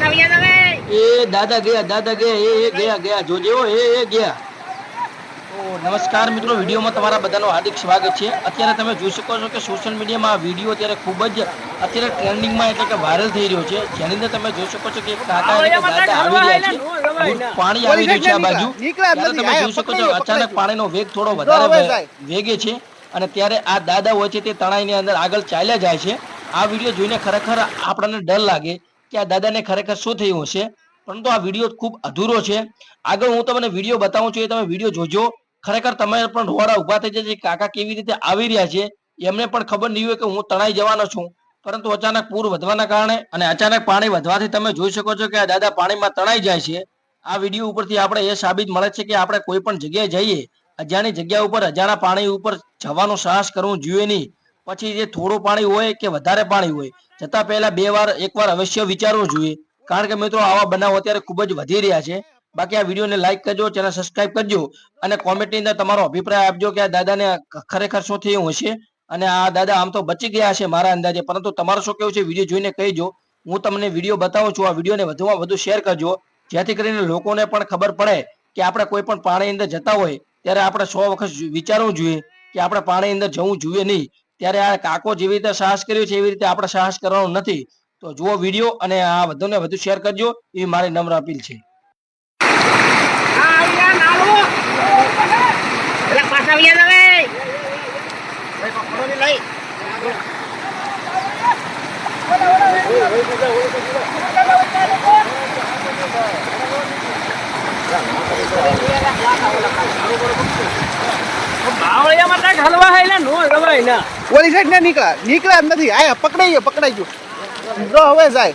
એ દાદા ગયા દાદા ગયા એ એ ગયા ગયા. જોજે હો એ એ ગયા. તો નમસ્કાર મિત્રો વિડીયોમાં તમારા બધાનું હાર્દિક સ્વાગત છે. અત્યારે તમે જોઈ શકો છો કે સોશિયલ મીડિયામાં આ વીડિયો અત્યારે ખૂબ જ અત્યારે ટ્રેન્ડિંગમાં એટલે કે વાયરલ થઈ રહ્યો છે. જેની અંદર તમે જોઈ શકો છો કે એક કાકા એટલે કે દાદા આવી રહ્યા છે. પાણી આવી રહ્યું છે આ બાજુ. ત્યારે તમે જોઈ શકો છો અચાનક પાણીનો વેગ થોડો વધારે વેગે છે અને ત્યારે આ દાદા હોય છે તે તણાઈની અંદર આગળ ચાલ્યા જાય છે. આ વીડિયો જોઈને ખરેખર આપણને ડર લાગે કે આ દાદાને ખરેખર શું થયું હશે? પરંતુ આ વીડિયો ખૂબ અધૂરો છે. આગળ હું તમને વીડિયો બતાવું છું, એ તમે વીડિયો જોજો. ખરેખર તમે પણ રોવાડા ઊભા થઈ જશે કાકા કેવી રીતે આવી રહ્યા છે. એમને પણ ખબર નહીં હોય કે હું તણાઈ જવાનો છું. પરંતુ અચાનક પૂર વધવાના કારણે અને અચાનક પાણી વધવાથી તમે જોઈ શકો છો કે આ દાદા પાણીમાં તણાઈ જાય છે. આ વીડિયો ઉપરથી આપણે એ સાબિત મળે છે કે આપણે કોઈ પણ જગ્યાએ જઈએ. અજાણી જગ્યા ઉપર અજાણા પાણી ઉપર જવાનો સાહસ કરવું જોઈએ નહીં. પછી જે થોડું પાણી હોય કે વધારે પાણી હોય જતા પહેલા બે વાર, એક વાર અવશ્ય વિચારવું જોઈએ. કારણ કે મિત્રો, આવા બનાવો અત્યારે ખૂબ જ વધી રહ્યા છે. બાકી આ વિડીયોને લાઈક કરજો ચેનલ સબસ્ક્રાઇબ કરજો અને કોમેન્ટની અંદર તમારો અભિપ્રાય આપજો કે આ દાદાને ખરેખર શું થયું હશે અને આ દાદા આમ તો બચી ગયા છે મારા અંદાજે. પરંતુ તમારું શું કેવું છે વીડિયો જોઈને કહીજો. હું તમને વીડિયો બતાવું છું, આ વિડીયોને વધુમાં વધુ શેર કરજો. જેથી કરીને લોકોને પણ ખબર પડે કે આપણે કોઈ પણ પાણી અંદર જતા હોય, ત્યારે આપણે સો વખત વિચારવું જોઈએ કે આપણે પાણી અંદર જવું જોઈએ નહીં. ત્યારે આ કાકો જેવી રીતે સાહસ કર્યો છે, એવી રીતે આપણે સાહસ કરવાનું નથી. તો જુઓ વીડિયો અને આ વધુને વધુ શેર કરજો એ મારી નમ્ર અપીલ છે. બાવળિયામાં કાંઈક હલવા હે નો રવાય ના ઓલી સાઈડ ના નીકળ્યા નીકળ્યા નથી. આયા પકડાઈ ગયો પકડાઈ ગયો. હવે જાય.